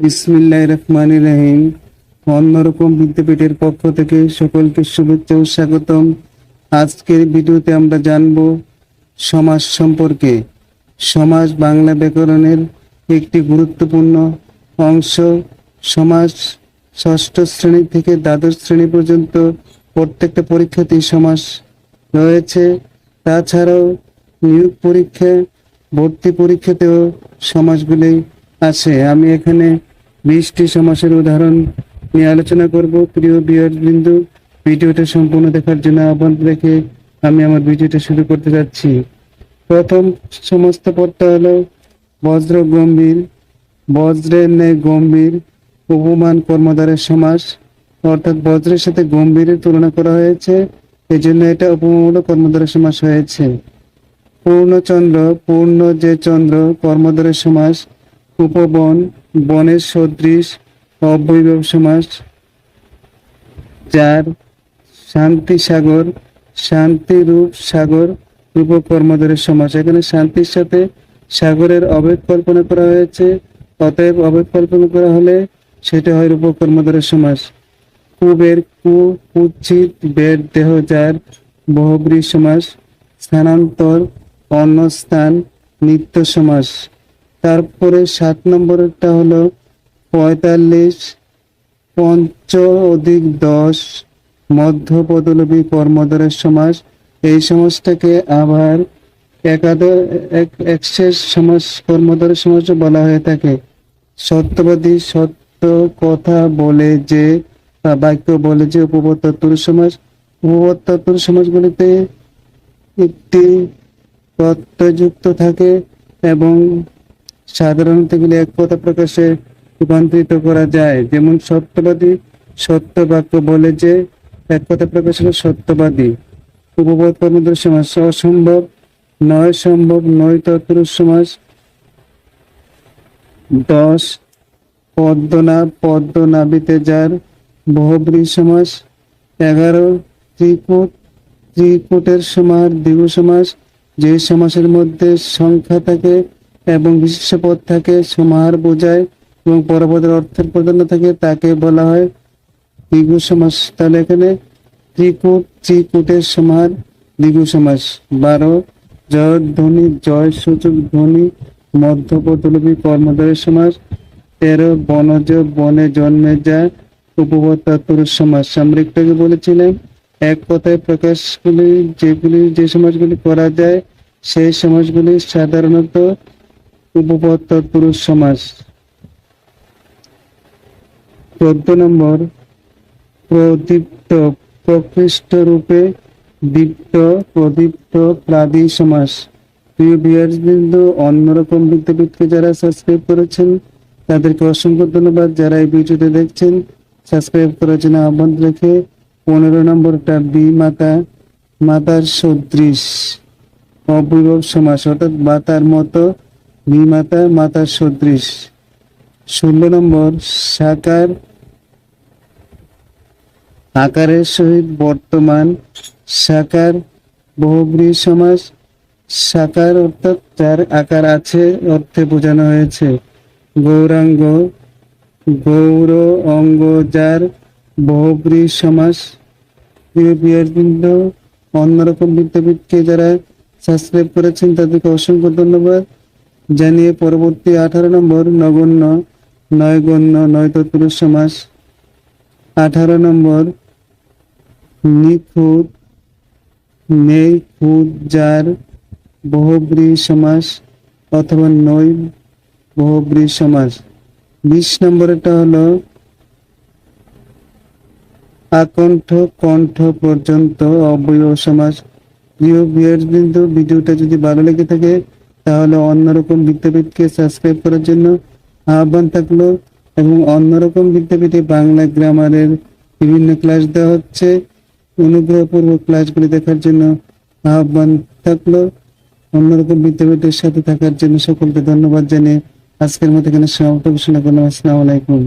বিসমিল্লাহ রহমান রহিম। অন্যরকম বিদ্যাপীঠের পক্ষ থেকে সকলকে শুভেচ্ছা ও স্বাগতম। আজকের ভিডিওতে আমরা জানব সমাজ সম্পর্কে। সমাজ বাংলা ব্যাকরণের একটি গুরুত্বপূর্ণ অংশ। সমাজ ষষ্ঠ শ্রেণি থেকে দ্বাদশ শ্রেণি পর্যন্ত প্রত্যেকটা পরীক্ষাতেই সমাজ রয়েছে। তাছাড়াও নিয়োগ পরীক্ষা, ভর্তি পরীক্ষাতেও সমাজগুলি আছে আমি এখানে বিশটি সমাসের উদাহরণ নিয়ে আলোচনা করব। প্রিয় বিয়ার বিন্দু ভিডিওটা সম্পূর্ণ দেখার জন্য আহ্বান রেখে আমি আমার ভিডিওটা শুরু করতে যাচ্ছি। প্রথম সমস্ত পদটা হলো বজ্র গম্ভীর। বজ্রের ন্যায় গম্ভীর উপমান কর্মধারের সমাস। অর্থাৎ বজ্রের সাথে গম্ভীরের তুলনা করা হয়েছে। এই জন্য এটা উপমামূলক কর্মধারের সমাস হয়েছে। পূর্ণচন্দ্র, পূর্ণ যে চন্দ্র কর্মধারের সমাস উপবন, বনের সদৃশ অবৈভব সমাস যার শান্তি সাগর, শান্তি রূপ সাগর রূপ সমাস এখানে শান্তির সাথে সাগরের অবৈধ কল্পনা করা হয়েছে। অতএব অবৈধ কল্পনা করা হলে সেটা হয় রূপ সমাস কুবের কু কুচিত বের দেহ, যার বহুব্রী সমাস স্থানান্তর অন্য স্থান নিত্য সমাস তারপরে সাত নম্বরেরটা হলো পঁয়তাল্লিশ পঞ্চ অধিক দশ মধ্য পদলবী কর্মধারের সমাস। এই সমাজটাকে আবার একাদ এক- একশেষ সমাজ কর্মধারের সমাস বলা হয়ে থাকে। সত্যবাদী সত্য কথা বলে যে বাক্য বলে যে উপবর্তত্তর সমাজ উপবর্তত্তর সমাজগুলিতে একটি তত্ত্বযুক্ত থাকে এবং সাধারণত এগুলি এক কথা প্রকাশে রূপান্তরিত করা যায়। যেমন সত্যবাদী সত্য বাক্য বলে যে এক কথা প্রকাশ হলো সত্যবাদী। উপবোধ কর্মদের সমাজ অসম্ভব, নয় সম্ভব, নয় তত্ত্ব সমাজ। দশ, পদ্মনা পদ্ম নাবিতে যার বহুব্রী সমাস। এগারো ত্রিকুট ত্রিকুটের সমার দ্বিগু সমাস। যে সমাসের মধ্যে সংখ্যা থাকে এবং বিশেষ পদ থাকে সমাহার বোঝায় এবং পরপদের অর্থের প্রাধান্য থাকে, তাকে বলা হয় দ্বিগু সমাস তাহলে এখানে ত্রিকুট ত্রিকুটের সমাহার দ্বিগু সমাস বারো জয় ধ্বনি জয় সূচক, ধ্বনি মধ্যপদলবী কর্মধারের সমাস। তেরো, বনজ, বনে জন্মে যা উপবর্তাতুর সমাজ আমরা একটু বলেছিলাম এক কথায় প্রকাশগুলি, যেগুলি, যে সমাজগুলি করা যায়, সেই সমাজগুলি সাধারণত উপবর্তাতুর সমাজ। চোদ্দ নম্বর, প্রদীপ্ত, প্রকৃষ্ট রূপে দীপ্ত, প্রদীপ্ত প্রাদি সমাস প্রিয় বিয়ার্স বিন্দু অন্যরকম বিদ্যাপীঠকে যারা সাবস্ক্রাইব করেছেন, তাদেরকে অসংখ্য ধন্যবাদ। যারা এই ভিডিওতে দেখছেন সাবস্ক্রাইব করার জন্য আহ্বান রেখে পনেরো নম্বরটা বি মাতা, মাতার সদৃশ, অবিভব সমাস অর্থাৎ মাতার মতো বি মাতা মাতার সদৃশ। ষোলো নম্বর, সাকার। আকারের সহিত বর্তমান সাকার, বহুব্রী সমাস। সাকার অর্থাৎ যার আকার আছে, অর্থে বোঝানো হয়েছে। গৌরাঙ্গ, গৌর অঙ্গ যার বহুব্রী সমাস। প্রিয় বিয়ারবৃন্দ অন্যরকম বিদ্যাপীঠকে যারা সাবস্ক্রাইব করেছেন, তাদেরকে অসংখ্য ধন্যবাদ। জানিয়ে পরবর্তী আঠারো নম্বর নগণ্য, নয়গণ্য নয় তৎপুরুষ সমাস। আঠারো নম্বর নিখুঁত নেই খুদ যার বহুব্রী সমাস অথবা নই বহুব্রী সমাস। বিশ নম্বরটা হলো আকণ্ঠ কণ্ঠ পর্যন্ত অবয়ব সমাস। প্রিয় বিয়ার বিন্দু ভিডিওটা যদি ভালো লেগে থাকে তাহলে অন্যরকম বিদ্যাপীঠকে সাবস্ক্রাইব করার জন্য আহ্বান থাকল এবং অন্যরকম বিদ্যাপীঠে বাংলা গ্রামারের বিভিন্ন ক্লাস দেওয়া হচ্ছে। অনুগ্রহপূর্বক ক্লাসগুলি দেখার জন্য আহ্বান থাকল। অন্যরকম বিদ্যাপীঠের সাথে থাকার জন্য সকলকে ধন্যবাদ জানিয়ে আজকের মতো এখানে সমাপ্ত ঘোষণা করলাম। আসসালামু আলাইকুম।